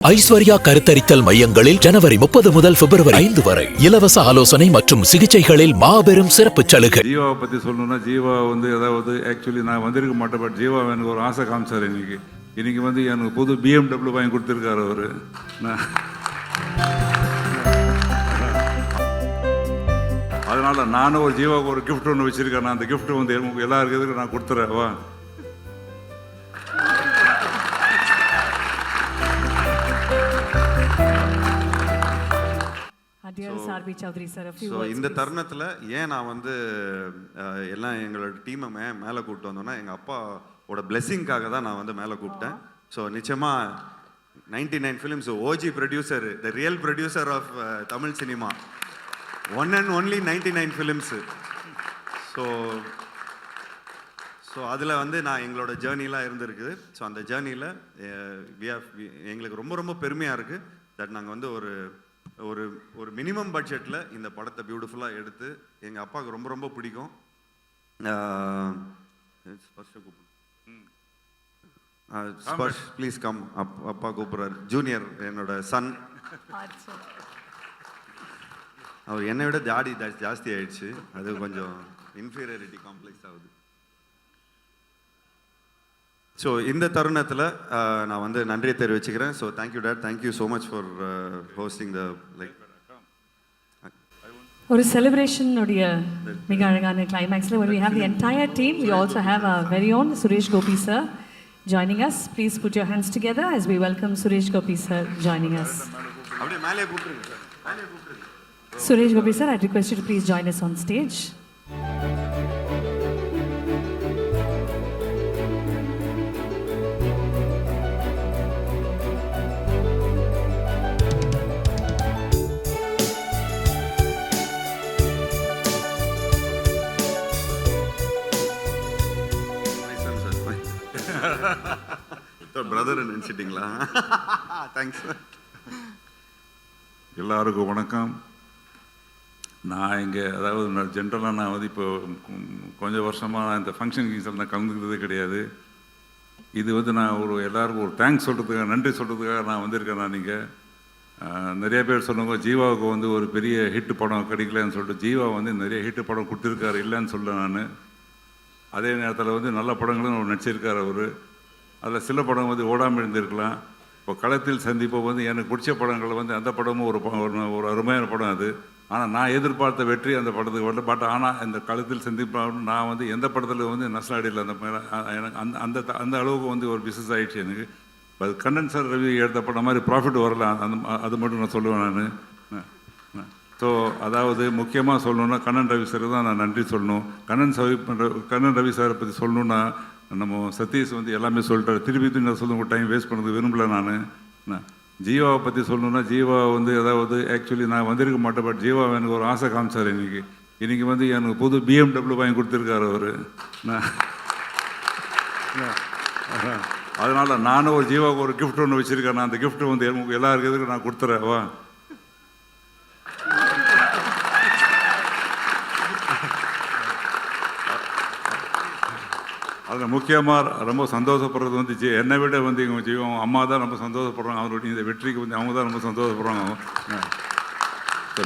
ஐஸ்வர்யா கருத்தரித்தல் மையங்களில் ஜனவரி முப்பது முதல் பிப்ரவரி ஐந்து வரை இலவச ஆலோசனை மற்றும் சிகிச்சைகளில் மாபெரும் சிறப்பு சலுகை ஜீவாவை பற்றி சொல்லணும்னா ஜீவா வந்து ஏதாவது ஆக்சுவலி நான் வந்திருக்க மாட்டேன் பட் ஜீவா எனக்கு ஒரு ஆசை காமிச்சார் இன்னைக்கு இன்னைக்கு வந்து எனக்கு புது பிஎம்டபிள்யூ வாங்கி கொடுத்துருக்காரு அவர் நான் அதனால நானும் ஒரு ஜீவாவுக்கு ஒரு கிஃப்ட் ஒன்று வச்சிருக்கேன் நான் அந்த கிஃப்ட் வந்து எனக்கு எல்லாருக்கும் நான் கொடுத்துறேன் ஸோ. இந்த. தருணத்தில் ஏன் நான் வந்து எல்லாம் எங்களோட டீமை மே மேலே கூப்பிட்டு வந்தோன்னா எங்கள் அப்பாவோட பிளெஸ்ஸிங்காக தான் நான் வந்து மேலே கூப்பிட்டேன். ஸோ நிச்சயமாக ninety nine films OG producer the real producer of Tamil cinema. One and only ninety nine films so so அதில் வந்து நான் எங்களோட ஜேர்னிலாம் இருந்திருக்குது. ஸோ அந்த ஜேர்னியில் எங்களுக்கு ரொம்ப ரொம்ப பெருமையாக இருக்குது தட் நாங்கள் வந்து ஒரு ஒரு ஒரு மினிமம் பட்ஜெட்டில் இந்த படத்தை பியூட்டிஃபுல்லாக எடுத்து எங்கள் அப்பாவுக்கு ரொம்ப ரொம்ப பிடிக்கும். ஸ்பர்ஷ ப்ளீஸ் கம் அப் அப்பா கூப்பிட்றாரு. ஜூனியர் என்னோட சன். அவர் என்னை விட ஜாடி ஜா- ஜாஸ்தி ஆயிடுச்சு. அது கொஞ்சம் இன்ஃபீரியாரிட்டி காம்ப்ளெக்ஸ் ஆகுது. ஸோ இந்த தருணத்தில் நான் வந்து நன்றியை தெரிவிச்சுக்கிறேன் so thank you dad thank you so much for hosting the like ஒரு செலிப்ரேஷன் உடைய மிக அழகான கிளைமேக்ஸ்ல we have the entire team we also have our very own Suresh Gopi sir joining us please put your hands together as we welcome Suresh Gopi sir joining us அப்படியே மேலே கூப்பிட்டுருங்க sir மேலே கூப்பிட்டுருங்க Suresh Gopi sir I request you sir brother நினச்சிட்டிங்களா? Thanks sir எல்லாருக்கும் வணக்கம். நான் இங்கே அதாவது நான் ஜென்ரலாக நான் வந்து இப்போ கொஞ்சம் வருஷமாக நான் இந்த ஃபங்க்ஷன் கிங்ஸில் நான் கலந்துக்கிறதே கிடையாது. இது வந்து நான் ஒரு எல்லாருக்கும் ஒரு தேங்க்ஸ் சொல்கிறதுக்காக நன்றி சொல்கிறதுக்காக நான் வந்திருக்கேன் நான் நீங்கள் நிறைய பேர் சொன்னவங்க ஜீவாவுக்கு வந்து ஒரு பெரிய ஹிட் படம் கிடைக்கலன்னு சொல்லிட்டு ஜீவா வந்து நிறைய ஹிட் படம் கொடுத்துருக்காரு இல்லைன்னு சொல்ல நான். அதே நேரத்தில் வந்து நல்ல படங்களும் நடிச்சிருக்கார் அவர். அதில் சில படம் வந்து ஓடாமல் இருந்திருக்கலாம் இப்போ களத்தில் சந்திப்போம் வந்து எனக்கு பிடிச்ச படங்கள் வந்து அந்த படமும் ஒரு ப- ஒரு அருமையான படம் அது. ஆனால் நான் எதிர்பார்த்த வெற்றி அந்த படத்துக்கு வரல. பட் ஆனால் இந்த களத்தில் சந்திப்பா நான் வந்து எந்த படத்தில் வந்து நஷ்டாடியில் அந்த எனக்கு அந்த அந்த அந்த அளவுக்கு வந்து ஒரு பிஸ்னஸ் ஆகிடுச்சு எனக்கு. அது கண்ணன் சார் ரவி எடுத்த படம் மாதிரி ப்ராஃபிட் வரல. அந்த அது மட்டும் நான் சொல்லுவேன் நான். ஸோ அதாவது முக்கியமாக சொல்லணுன்னா கண்ணன் ரவி சார் தான் நான் நன்றி சொல்லணும். கண்ணன் சவி கண்ணன் ரவி சாரை பற்றி சொல்லணுன்னா நம்ம சதீஷ் வந்து எல்லாமே சொல்லிட்டாரு. திருப்பி திருப்பி நான் சொல்ல டைம் வேஸ்ட் பண்ணது விரும்பல நான். ஜீவாவை பற்றி சொல்லணும்னா ஜீவா வந்து ஏதாவது ஆக்சுவலி நான் வந்திருக்க மாட்டேன் பட் ஜீவா எனக்கு ஒரு ஆசை காமிச்சார் இன்றைக்கி இன்றைக்கி வந்து எனக்கு புது பிஎம்டபிள்யூ வாங்கி கொடுத்துருக்காரு அவர். அதனால் நானும் ஒரு ஜீவாவுக்கு ஒரு கிஃப்ட் ஒன்று வச்சுருக்கேன். நான் அந்த கிஃப்ட்டு வந்து எனக்கு எல்லாருக்கும் எதுக்கு நான் கொடுத்துறேன். வா. அதில் முக்கியமாக ரொம்ப சந்தோஷப்படுறது வந்து ஜி என்னை விட வந்து இவங்க ஜீவம் அம்மா தான் ரொம்ப சந்தோஷப்படுறாங்க. அவருடைய இந்த வெற்றிக்கு வந்து அவங்க தான் ரொம்ப சந்தோஷப்படுறாங்க.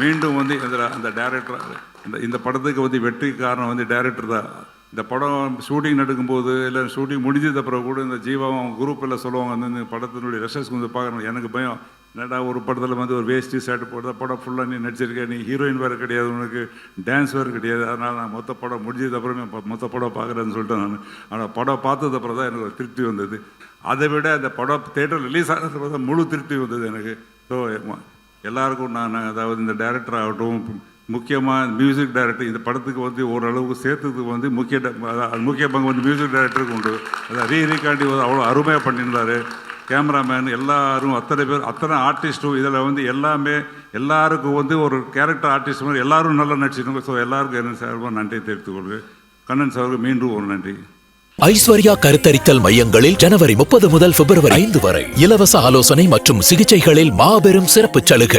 மீண்டும் வந்து இந்த அந்த டேரக்டர் இந்த இந்த படத்துக்கு வந்து வெற்றி காரணம் வந்து டேரக்டர் தான். இந்த படம் ஷூட்டிங் நடக்கும்போது இல்லை ஷூட்டிங் முடிஞ்சது அப்புறம் கூட இந்த ஜீவாவும் குரூப் எல்லாம் சொல்லுவாங்க வந்து இந்த படத்தினுடைய ரெசர்ஸ் வந்து பார்க்கணும். எனக்கு பயம். என்னடா ஒரு படத்தில் வந்து ஒரு வேஷ்டி ஷர்ட் போடுற படம் ஃபுல்லாக நீ நடிச்சிருக்க நீ ஹீரோயின் வேறு கிடையாது உனக்கு டான்ஸ் வேறு கிடையாது. அதனால் நான் மொத்த படம் முடிஞ்சது அப்புறமே மொத்த படம் பார்க்குறேன்னு சொல்லிட்டு நான். ஆனால் படம் பார்த்தது அப்புறம் தான் எனக்கு ஒரு திருப்தி வந்தது. அதை விட அந்த படம் தேட்டர் ரிலீஸ் ஆனதுக்கு தான் முழு திருப்தி வந்தது எனக்கு. ஸோ எல்லாருக்கும் நான் அதாவது இந்த டேரக்டர் ஆகட்டும் முக்கியமாக மியூசிக் டைரக்டர் இந்த படத்துக்கு வந்து ஓரளவுக்கு சேர்த்ததுக்கு வந்து முக்கிய ட- அதாவது முக்கிய பங்கு வந்து மியூசிக் டைரக்டருக்கு உண்டு. அதை ரீ ரீகாண்டி அவ்வளோ அருமையாக பண்ணியிருந்தாரு. கேமராமேன் எல்லாரும் அத்தனை பேர் அத்தனை ஆர்டிஸ்ட்டும் இதில் வந்து எல்லாமே எல்லாருக்கும் வந்து ஒரு கேரக்டர் ஆர்டிஸ்ட் மாதிரி எல்லாரும் நல்லா நடிச்சிருக்காங்க. ஸோ எல்லாருக்கும் என்ன சார்பாக நன்றி தெரிவித்துக் கொள்கிறேன். கண்ணன் சாருக்கு மீண்டும் ஒரு நன்றி. ஐஸ்வர்யா கருத்தரித்தல் மையங்களில் ஜனவரி முப்பது முதல் பிப்ரவரி ஐந்து வரை இலவச ஆலோசனை மற்றும் சிகிச்சைகளில் மாபெரும் சிறப்பு சலுகை.